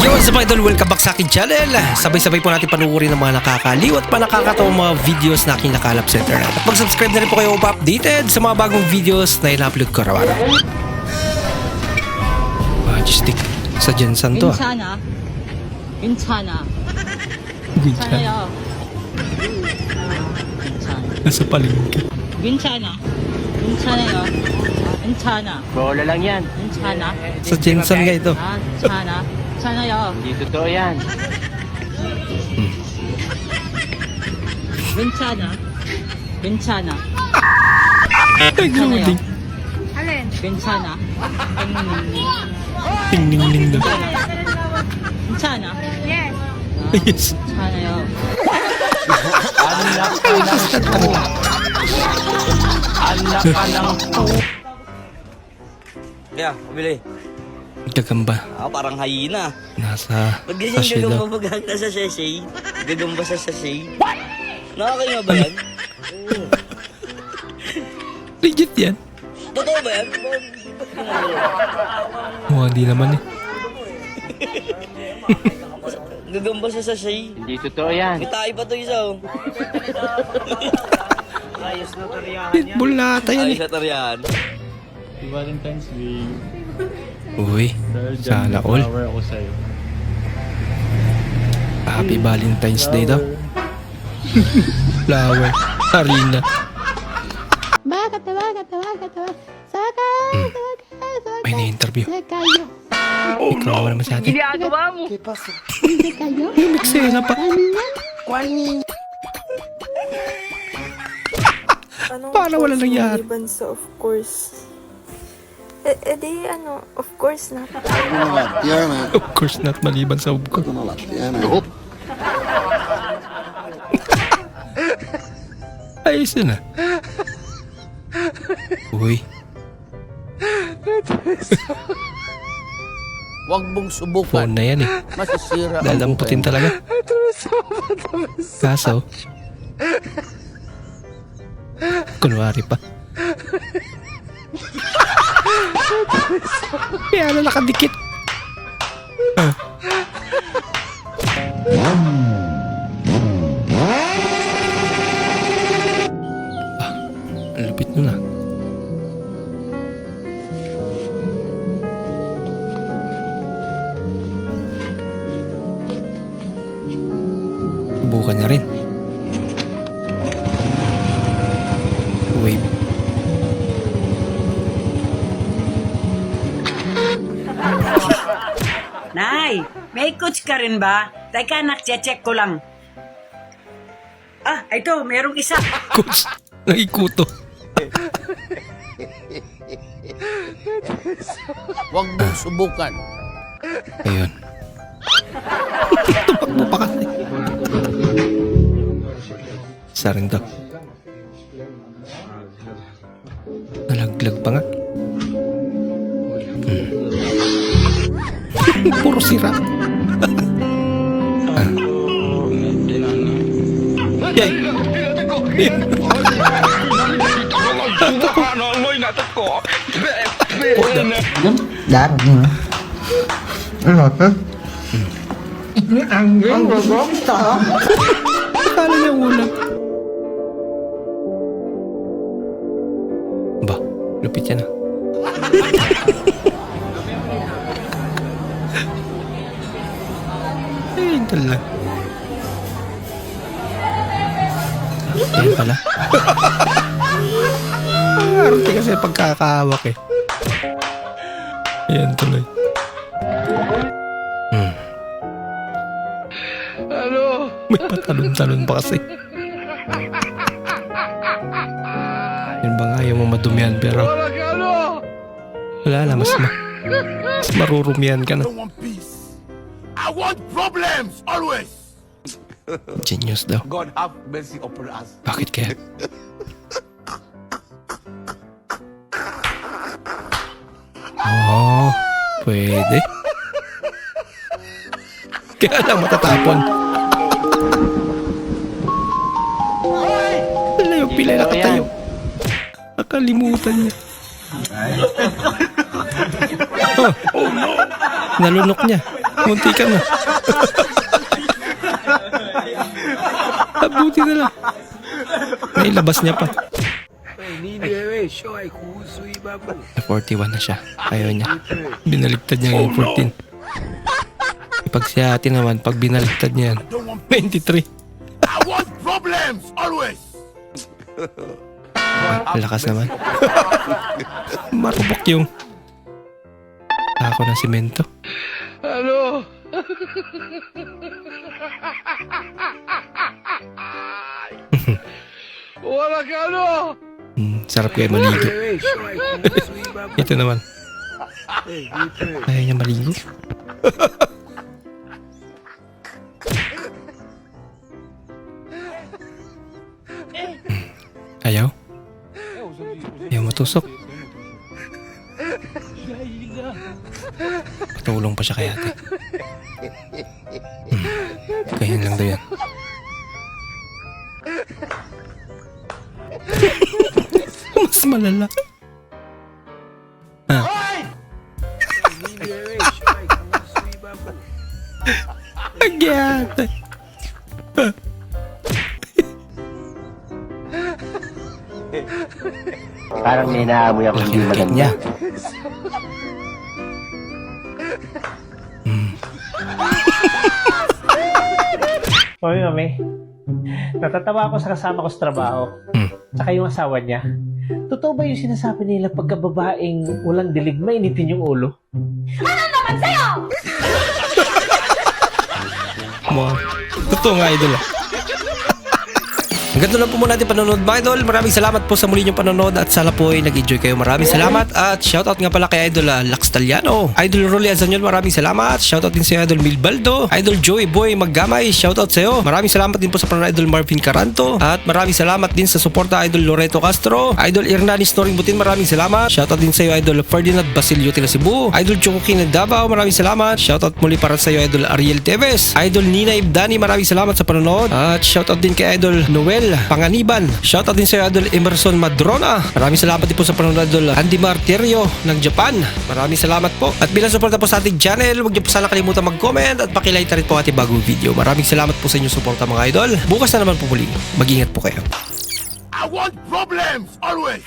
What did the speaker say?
Yo, what's up idol? Welcome back sa akin channel. Sabay-sabay po natin panuorin ng mga nakakaliw at pa nakakatawang mga videos na aking nakalap sa internet. At mag-subscribe na rin po kayo pa updated sa mga bagong videos na ina-upload ko araw-araw. Majestic. Sa Jensen to ah. 괜찮아. 괜찮아. 괜찮아요. 괜찮아. Nasa palengke. 괜찮아. Insana yun. Ah, Insana. Bola lang yan. Insana. Sa Jameson nga ito. Ah, Insana. Insana yun. Hindi totoo yan. Insana. Insana. Insana yun. Alin? Insana. Ting ning Yes. Ah, yes. Insana yun. Ano na? Ano na? Ng po. Anak ka ng. Kaya, pabili. Gagamba. Ah, parang hayina. Nasa Ba't ganyan sachet daw. gagamba pag nasa sachet? Gagamba sa sachet? Nakakayo ba yan? Legit yan. Totoo ba yan? Mukhang hindi naman eh. Gagamba sa sachet? Hindi totoo yan. May tayo pa to isa oh. Pitbull na ata yan Ay, eh. sa tarihan. Valentine's Day. Uy. Dahil dyan, Sana may all. flower ako sa'yo. Happy Valentine's Day daw. Flower. Harina. Bakit, bakit, bakit, bakit? Saka, saka, saka. May na-interview. Kayo. Ikaw naman naman sa atin. Hindi kayo? Miksena pa. Anong Para wala course nangyari. maliban sa of course? Eh, eh di ano, of course na. Of course not maliban sa hub ko. Ayos yun ah. Uy. Huwag mong subukan. Phone na yan eh. Masisira ang Dalamputin talaga. Kaso. Kunwari pa. Kaya na nakadikit. May coach ka rin ba? Teka, nak-check ko lang. Ah, ito, merong isa. Coach, nakikuto. Huwag mong subukan. Ayun. Tumakbo pa kasi. Isa rin daw. Nalaglag pa nga. Puro sira. ah. Yay! Akala niya ulam. Ba, lupit yan ah. Dala. Ayan pala. Ang arte kasi pagkakahawak eh. Ayan tuloy. Hmm. May patalon-talon pa kasi. Yun ba nga yung mamadumihan pero wala na mas ma mas marurumihan ka na. Want peace. I want problems always. Genius daw. God have mercy upon us. Bakit kaya? Oh, pwede. Kaya lang matatapon. Wala yung pila nakatayo. Nakalimutan niya. oh, nalunok niya. Munti ka na. Abuti na lang. Nailabas niya pa. Na 41 na siya. Ayaw niya. Binaligtad niya yung 14. Pag si ate naman, pag binaligtad niya yan, 23. I want problems always. Lakas naman. Marupok yung ako ng simento. Wala ka ano? Hmm, sarap kayo maligo. Ito naman. Ayaw niya maligo. Ayaw? Ayaw matusok. Patulong pa siya kay ate. Ganyan lang daw yan. Mas malala. Ah. Agyate. Parang may naamoy ako Laki ng Mami, mami. Natatawa ako sa kasama ko sa trabaho. Hmm. Tsaka yung asawa niya. Totoo ba yung sinasabi nila pagka babaeng walang dilig, mainitin yung ulo? Wow. Totoo nga, idol. ah. Doon lang po muna natin panonood mga idol. Maraming salamat po sa muli niyong panonood at sana po ay nag-enjoy kayo. Maraming salamat at shoutout nga pala kay Idol uh, Lax Taliano. Idol Rolly Azanyol, maraming salamat. Shoutout din sa Idol Milbaldo. Idol Joey Boy Maggamay, shoutout sa iyo. Maraming salamat din po sa panonood Idol Marvin Caranto. At maraming salamat din sa suporta Idol Loreto Castro. Idol Hernani Storing Butin, maraming salamat. Shoutout din sa iyo Idol Ferdinand Basilio Tira Cebu. Idol Chokokin ng Davao, maraming salamat. Shoutout muli para sa iyo Idol Ariel Teves. Idol Nina Ibdani, maraming salamat sa panonood. At shoutout din kay Idol Noel Panganiban. Shoutout din sa iyo Idol Emerson Madrona. Maraming salamat din po sa panonood Idol Andy Martirio ng Japan. Maraming salamat po. At bilang suporta po sa ating channel, huwag niyo po sana kalimutan mag-comment at pakilike na rin po ating bagong video. Maraming salamat po sa inyong suporta mga idol. Bukas na naman po muli. Mag-ingat po kayo. I want problems always.